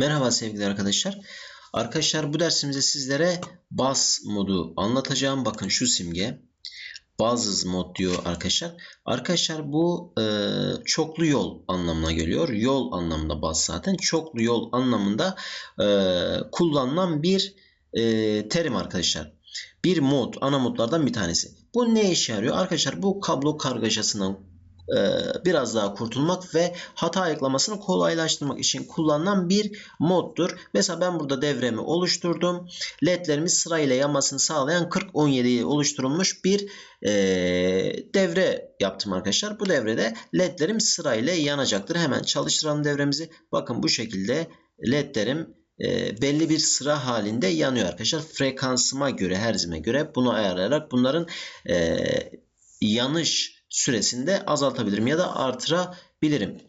Merhaba sevgili arkadaşlar. Arkadaşlar bu dersimizde sizlere bus modu anlatacağım. Bakın şu simge. Buzzes mod diyor arkadaşlar. Arkadaşlar bu e, çoklu yol anlamına geliyor. Yol anlamında bus zaten. Çoklu yol anlamında e, kullanılan bir e, terim arkadaşlar. Bir mod, ana modlardan bir tanesi. Bu ne işe yarıyor? Arkadaşlar bu kablo kargaşasından biraz daha kurtulmak ve hata ayıklamasını kolaylaştırmak için kullanılan bir moddur. Mesela ben burada devremi oluşturdum. LED'lerimiz sırayla yanmasını sağlayan 40-17'ye oluşturulmuş bir e, devre yaptım arkadaşlar. Bu devrede LED'lerim sırayla yanacaktır. Hemen çalıştıralım devremizi. Bakın bu şekilde LED'lerim e, belli bir sıra halinde yanıyor arkadaşlar. Frekansıma göre, herzime göre bunu ayarlayarak bunların e, yanış süresini de azaltabilirim ya da artırabilirim.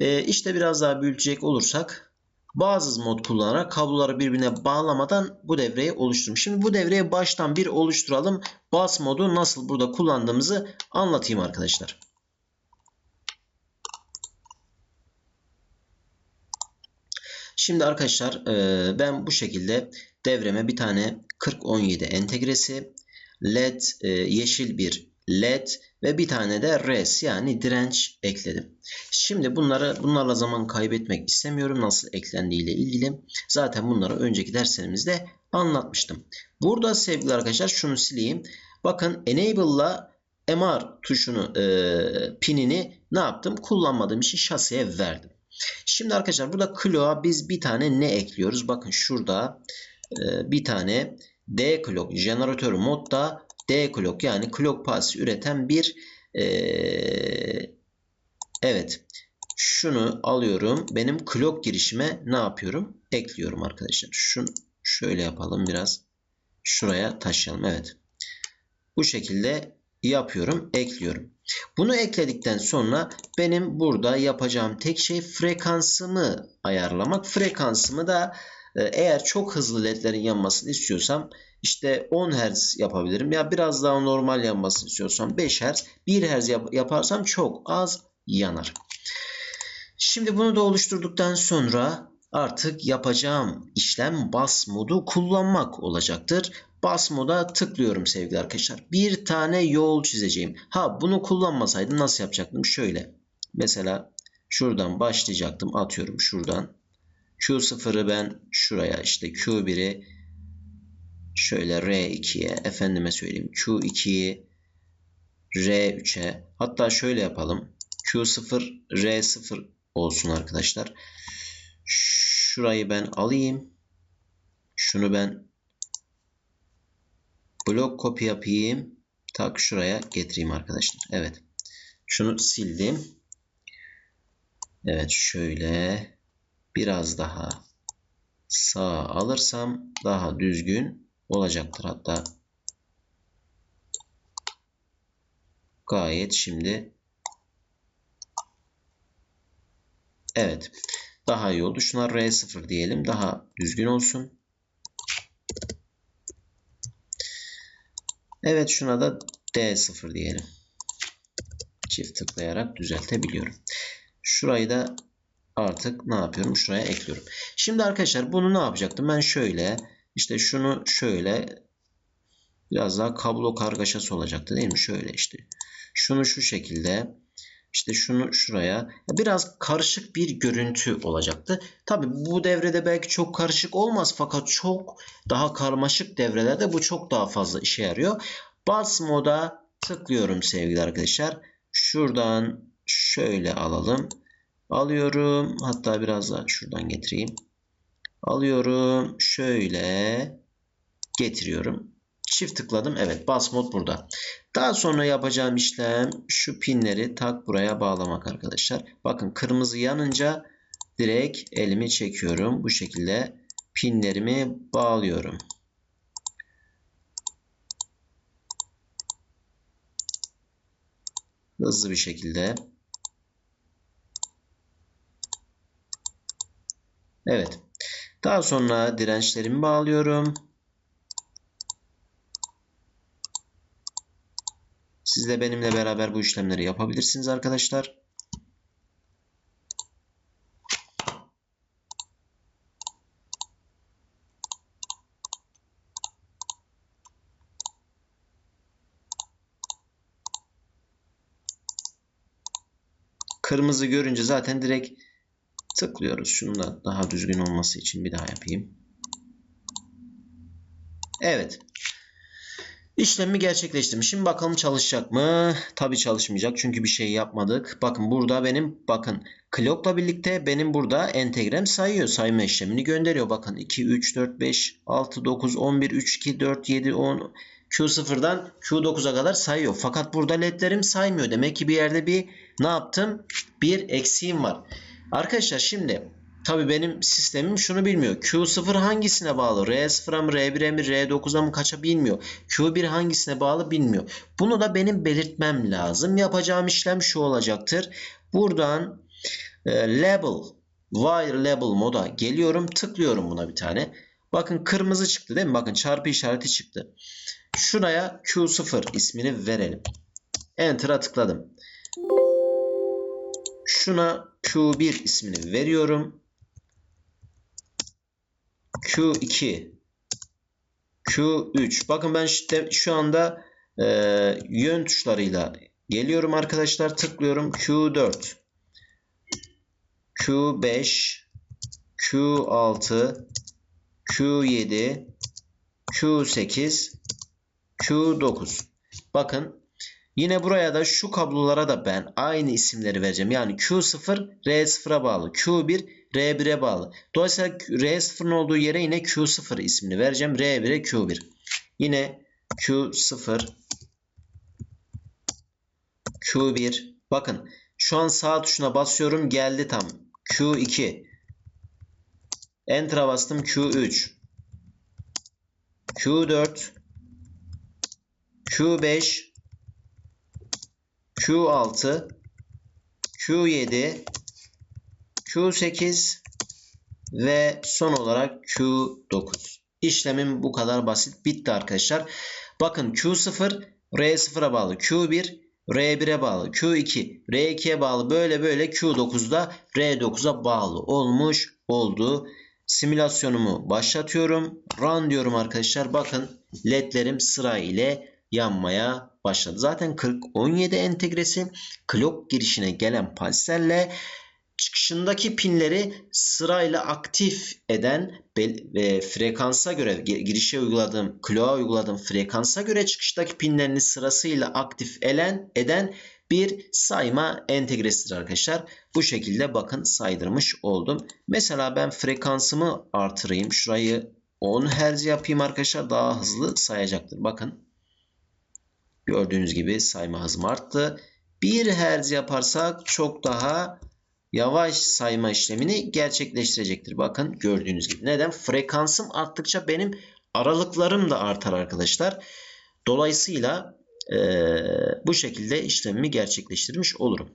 E, işte biraz daha büyütecek olursak bazı mod kullanarak kabloları birbirine bağlamadan bu devreyi oluştururum. Şimdi bu devreyi baştan bir oluşturalım. Bus modu nasıl burada kullandığımızı anlatayım arkadaşlar. Şimdi arkadaşlar e, ben bu şekilde devreme bir tane 4017 entegresi LED e, yeşil bir LED ve bir tane de res yani direnç ekledim. Şimdi bunları bunlarla zaman kaybetmek istemiyorum nasıl eklendiği ile ilgili. Zaten bunları önceki derslerimizde anlatmıştım. Burada sevgili arkadaşlar şunu sileyim. Bakın enable'la MR tuşunu e, pinini ne yaptım? Kullanmadığım için şasiye verdim. Şimdi arkadaşlar burada clock'a biz bir tane ne ekliyoruz? Bakın şurada e, bir tane D clock jeneratör modda D clock yani clock pulse üreten bir e, evet şunu alıyorum. Benim clock girişime ne yapıyorum? Ekliyorum arkadaşlar. Şunu şöyle yapalım biraz. Şuraya taşıyalım. Evet. Bu şekilde yapıyorum, ekliyorum. Bunu ekledikten sonra benim burada yapacağım tek şey frekansımı ayarlamak. Frekansımı da e, eğer çok hızlı ledlerin yanmasını istiyorsam işte 10 Hz yapabilirim. Ya biraz daha normal yanmasını istiyorsam 5 Hz. 1 Hz yap yaparsam çok az yanar. Şimdi bunu da oluşturduktan sonra artık yapacağım işlem bas modu kullanmak olacaktır. Bas moda tıklıyorum sevgili arkadaşlar. Bir tane yol çizeceğim. Ha bunu kullanmasaydım nasıl yapacaktım? Şöyle. Mesela şuradan başlayacaktım. Atıyorum şuradan. Q0'ı ben şuraya işte Q1'i şöyle R2'ye efendime söyleyeyim Q2'yi R3'e hatta şöyle yapalım. Q0 R0 olsun arkadaşlar. Şurayı ben alayım. Şunu ben blok kopya yapayım. Tak şuraya getireyim arkadaşlar. Evet. Şunu sildim. Evet şöyle biraz daha sağ alırsam daha düzgün olacaktır. Hatta gayet şimdi evet daha iyi oldu. Şuna R0 diyelim. Daha düzgün olsun. Evet şuna da D0 diyelim. Çift tıklayarak düzeltebiliyorum. Şurayı da artık ne yapıyorum? Şuraya ekliyorum. Şimdi arkadaşlar bunu ne yapacaktım? Ben şöyle işte şunu şöyle biraz daha kablo kargaşası olacaktı değil mi? Şöyle işte. Şunu şu şekilde işte şunu şuraya biraz karışık bir görüntü olacaktı. Tabi bu devrede belki çok karışık olmaz fakat çok daha karmaşık devrelerde bu çok daha fazla işe yarıyor. Bas moda tıklıyorum sevgili arkadaşlar. Şuradan şöyle alalım. Alıyorum. Hatta biraz daha şuradan getireyim. Alıyorum. Şöyle getiriyorum. Çift tıkladım. Evet bas mod burada. Daha sonra yapacağım işlem şu pinleri tak buraya bağlamak arkadaşlar. Bakın kırmızı yanınca direkt elimi çekiyorum. Bu şekilde pinlerimi bağlıyorum. Hızlı bir şekilde. Evet. Daha sonra dirençlerimi bağlıyorum. Siz de benimle beraber bu işlemleri yapabilirsiniz arkadaşlar. Kırmızı görünce zaten direkt tıklıyoruz. Şunu da daha düzgün olması için bir daha yapayım. Evet. İşlemi gerçekleştirdim. Şimdi bakalım çalışacak mı? Tabii çalışmayacak çünkü bir şey yapmadık. Bakın burada benim bakın clock'la birlikte benim burada entegrem sayıyor. Sayma işlemini gönderiyor. Bakın 2, 3, 4, 5, 6, 9, 11, 3, 2, 4, 7, 10 Q0'dan Q9'a kadar sayıyor. Fakat burada ledlerim saymıyor. Demek ki bir yerde bir ne yaptım? Bir eksiğim var. Arkadaşlar şimdi Tabii benim sistemim şunu bilmiyor. Q0 hangisine bağlı? R0'a mı, R1'e mi, R9'a mı kaça bilmiyor. Q1 hangisine bağlı bilmiyor. Bunu da benim belirtmem lazım. Yapacağım işlem şu olacaktır. Buradan e, label, wire label moda geliyorum. Tıklıyorum buna bir tane. Bakın kırmızı çıktı değil mi? Bakın çarpı işareti çıktı. Şuraya Q0 ismini verelim. Enter'a tıkladım. Şuna Q1 ismini veriyorum. Q2 Q3 bakın ben işte şu anda e, yön tuşlarıyla geliyorum arkadaşlar. Tıklıyorum. Q4 Q5 Q6 Q7 Q8 Q9 bakın Yine buraya da şu kablolara da ben aynı isimleri vereceğim. Yani Q0 R0'a bağlı. Q1 R1'e bağlı. Dolayısıyla R0'ın olduğu yere yine Q0 ismini vereceğim. R1'e Q1. Yine Q0 Q1 bakın şu an sağ tuşuna basıyorum geldi tam. Q2 Enter'a bastım Q3 Q4 Q5 Q6 Q7 Q8 ve son olarak Q9. İşlemim bu kadar basit. Bitti arkadaşlar. Bakın Q0 R0'a bağlı. Q1 R1'e bağlı. Q2 R2'ye bağlı. Böyle böyle Q9'da R9'a bağlı olmuş oldu. Simülasyonumu başlatıyorum. Run diyorum arkadaşlar. Bakın ledlerim sıra ile yanmaya başladı. Zaten 40-17 entegresi clock girişine gelen pulserle çıkışındaki pinleri sırayla aktif eden ve frekansa göre girişe uyguladığım, clock'a uyguladığım frekansa göre çıkıştaki pinlerini sırasıyla aktif eden, eden bir sayma entegresidir arkadaşlar. Bu şekilde bakın saydırmış oldum. Mesela ben frekansımı artırayım. Şurayı 10 Hz yapayım arkadaşlar. Daha hızlı sayacaktır. Bakın. Gördüğünüz gibi sayma hızım arttı. 1 Hz yaparsak çok daha yavaş sayma işlemini gerçekleştirecektir. Bakın gördüğünüz gibi. Neden? Frekansım arttıkça benim aralıklarım da artar arkadaşlar. Dolayısıyla e, bu şekilde işlemimi gerçekleştirmiş olurum.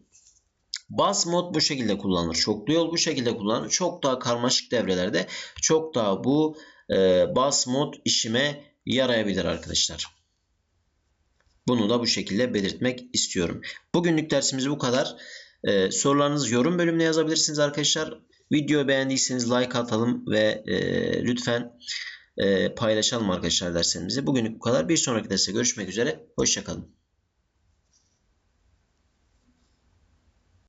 Bus mod bu şekilde kullanılır. Çoklu yol bu şekilde kullanılır. Çok daha karmaşık devrelerde çok daha bu e, bus mod işime yarayabilir arkadaşlar. Bunu da bu şekilde belirtmek istiyorum. Bugünlük dersimiz bu kadar. Ee, sorularınızı yorum bölümüne yazabilirsiniz arkadaşlar. Videoyu beğendiyseniz like atalım ve e, lütfen e, paylaşalım arkadaşlar derslerimizi. Bugünlük bu kadar. Bir sonraki derste görüşmek üzere. Hoşçakalın.